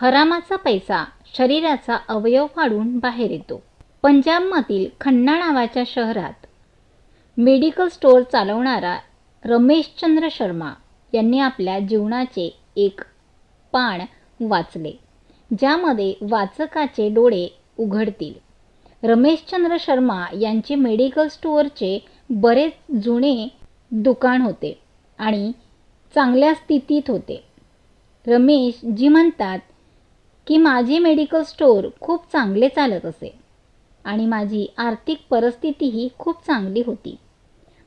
हरामाचा पैसा शरीराचा अवयव फाडून बाहेर येतो. पंजाबमधील खन्ना नावाच्या शहरात मेडिकल स्टोअर चालवणारा रमेशचंद्र शर्मा यांनी आपल्या जीवनाचे एक पान वाचले ज्यामध्ये वाचकाचे डोळे उघडतील. रमेशचंद्र शर्मा यांचे मेडिकल स्टोअरचे बरेच जुने दुकान होते आणि चांगल्या स्थितीत होते. रमेश जी म्हणतात की माझे मेडिकल स्टोअर खूप चांगले चालत असे. आणि माझी आर्थिक परिस्थितीही खूप चांगली होती.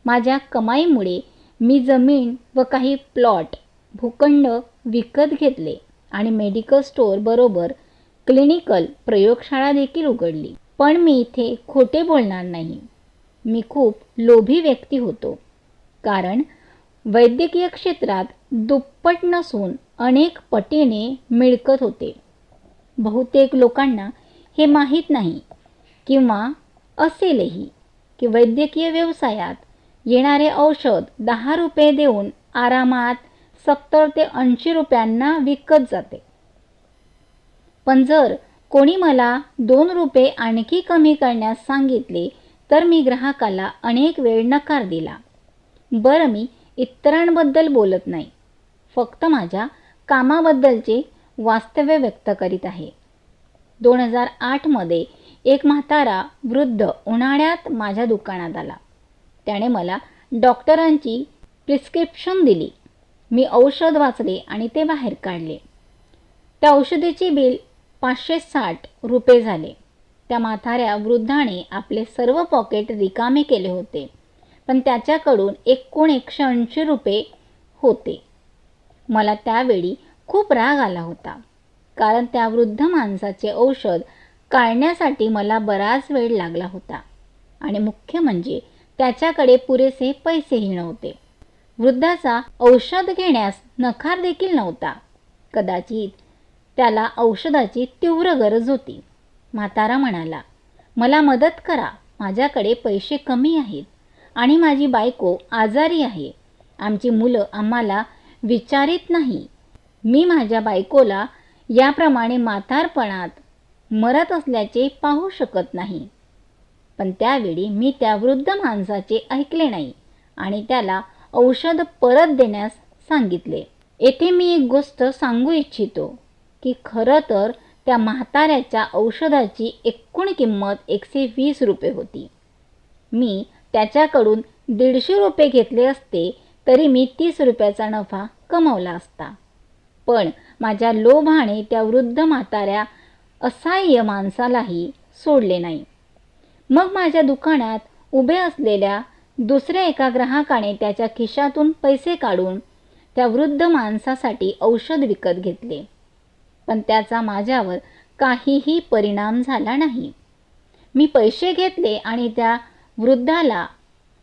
माझ्या कमाईमुळे मी जमीन व काही प्लॉट भूखंड विकत घेतले आणि मेडिकल स्टोअर बरोबर क्लिनिकल प्रयोगशाळा देखील उघडली. पण मी इथे खोटे बोलणार नाही. मी खूप लोभी व्यक्ती होतो. कारण वैद्यकीय क्षेत्रात दुप्पट नसून अनेक पटीने मिळकत होते. बहुतेक लोकांना हे माहीत नाही किंवा असेलही की वैद्यकीय व्यवसायात येणारे औषध दहा रुपये देऊन आरामात सत्तर ते ऐंशी रुपयांना विकत जाते. पण जर कोणी मला दोन रुपये आणखी कमी करण्यास सांगितले तर मी ग्राहकाला अनेक वेळ नकार दिला. बरं मी इतरांबद्दल बोलत नाही. फक्त माझ्या कामाबद्दलचे वास्तव्य व्यक्त करीत आहे. दोन हजार आठमध्ये एक म्हातारा वृद्ध उन्हाळ्यात माझ्या दुकानात आला. त्याने मला डॉक्टरांची प्रिस्क्रिप्शन दिली. मी औषध वाचले आणि ते बाहेर काढले. त्या औषधीचे बिल पाचशे साठ रुपये झाले. त्या म्हाताऱ्या वृद्धाने आपले सर्व पॉकेट रिकामे केले होते पण त्याच्याकडून एकूण एकशे ऐंशी रुपये होते. मला त्यावेळी खूप राग आला होता. कारण त्या वृद्ध माणसाचे औषध काढण्यासाठी मला बराच वेळ लागला होता. आणि मुख्य म्हणजे त्याच्याकडे पुरेसे पैसेही नव्हते. वृद्धाचा औषध घेण्यास नकार देखील नव्हता. कदाचित त्याला औषधाची तीव्र गरज होती. म्हातारा म्हणाला मला मदत करा माझ्याकडे पैसे कमी आहेत आणि माझी बायको आजारी आहे. आमची मुलं आम्हाला विचारित नाही. मी माझ्या बायकोला याप्रमाणे म्हातारपणात मरत असल्याचे पाहू शकत नाही. पण त्यावेळी मी त्या वृद्ध माणसाचे ऐकले नाही आणि त्याला औषध परत देण्यास सांगितले. येथे मी एक गोष्ट सांगू इच्छितो की खरं तर त्या म्हाताऱ्याच्या औषधाची एकूण किंमत एकशे वीस रुपये होती. मी त्याच्याकडून दीडशे रुपये घेतले असते तरी मी तीस रुपयाचा नफा कमवला असता. पण माझ्या लोभाने त्या वृद्ध म्हाताऱ्या असहाय्य माणसालाही सोडले नाही. मग माझ्या दुकानात उभे असलेल्या दुसऱ्या एका ग्राहकाने त्याच्या खिशातून पैसे काढून त्या वृद्ध माणसासाठी औषध विकत घेतले. पण त्याचा माझ्यावर काहीही परिणाम झाला नाही. मी पैसे घेतले आणि त्या वृद्धाला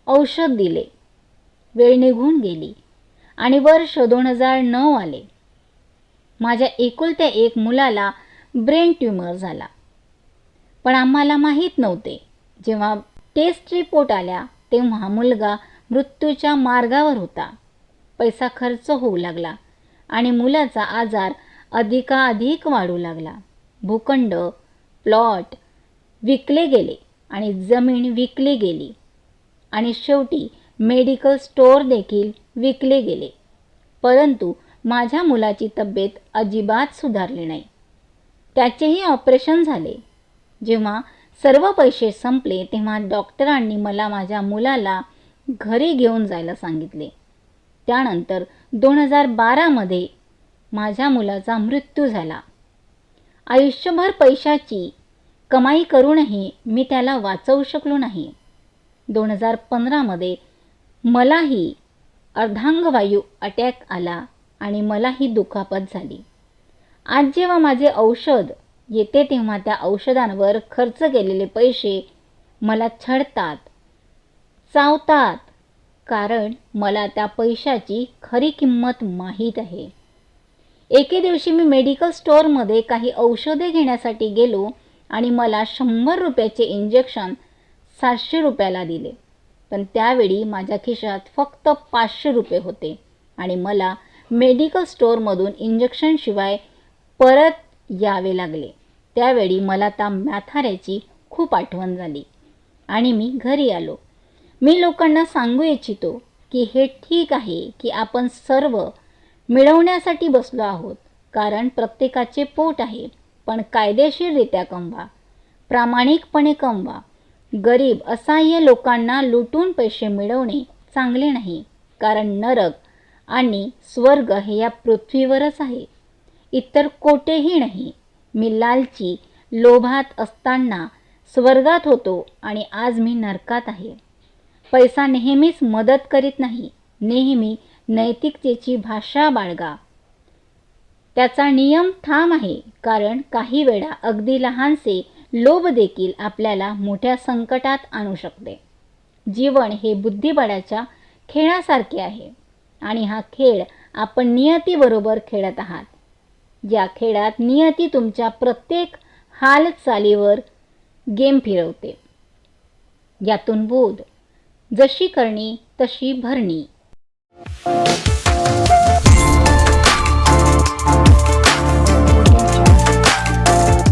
औषध दिले. वेळ निघून गेली आणि वर्ष दोन हजार नऊ आले. माझ्या एकुलत्या एक मुलाला ब्रेन ट्यूमर झाला. पण आम्हाला माहीत नव्हते. जेव्हा टेस्ट रिपोर्ट आल्या तेव्हा मुलगा मृत्यूच्या मार्गावर होता. पैसा खर्च होऊ लागला आणि मुलाचा आजार अधिकाधिक वाढू लागला. भूखंड प्लॉट विकले गेले आणि जमीन विकली गेली. आणि शेवटी मेडिकल स्टोअर देखील विकले गेले. परंतु माझ्या मुलाची तब्येत अजिबात सुधारली नाही. त्याचेही ऑपरेशन झाले. जेव्हा सर्व पैसे संपले तेव्हा डॉक्टरांनी मला माझ्या मुलाला घरी घेऊन जायला सांगितले. त्यानंतर दोन हजार बारामध्ये माझ्या मुलाचा मृत्यू झाला. आयुष्यभर पैशाची कमाई करूनही मी त्याला वाचवू शकलो नाही. दोन हजार पंधरामध्ये मलाही अर्धांगवायू अटॅक आला. आणि मला ही दुखापत झाली. आज जेव्हा माझे औषध येते तेव्हा त्या औषधांवर खर्च केलेले पैसे मला छळतात चावतात कारण मला त्या पैशाची खरी किंमत माहीत आहे. एके दिवशी मी मेडिकल स्टोअरमध्ये काही औषधे घेण्यासाठी गेलो आणि मला शंभर रुपयाचे इंजेक्शन सातशे रुपयाला दिले. पण त्यावेळी माझ्या खिशात फक्त पाचशे रुपये होते आणि मला मेडिकल स्टोअरमधून इंजेक्शनशिवाय परत यावे लागले. त्यावेळी मला त्या म्याथाऱ्याची खूप आठवण झाली आणि मी घरी आलो. मी लोकांना सांगू इच्छितो की हे ठीक आहे की आपण सर्व मिळवण्यासाठी बसलो आहोत कारण प्रत्येकाचे पोट आहे पण कायदेशीररित्या कमवा प्रामाणिकपणे कमवा. गरीब असहाय्य लोकांना लुटून पैसे मिळवणे चांगले नाही कारण नरक आणि स्वर्ग हे या पृथ्वीवरच आहे. इतर कोठेही नाही. मी लालची लोभात असताना स्वर्गात होतो आणि आज मी नरकात आहे. पैसा नेहमीच मदत करीत नाही. नेहमी नैतिकतेची भाषा बाळगा. त्याचा नियम ठाम आहे कारण काही वेळा अगदी लहानसे लोभ देखील आपल्याला मोठ्या संकटात आणू शकते. जीवन हे बुद्धिबळाच्या खेळासारखे आहे. आणि हा खेळ आपण नियतीबरोबर खेळत आहात. या खेळात नियती तुमच्या प्रत्येक हालचालीवर गेम फिरवते. यातून बोध जशी करणी तशी भरणी.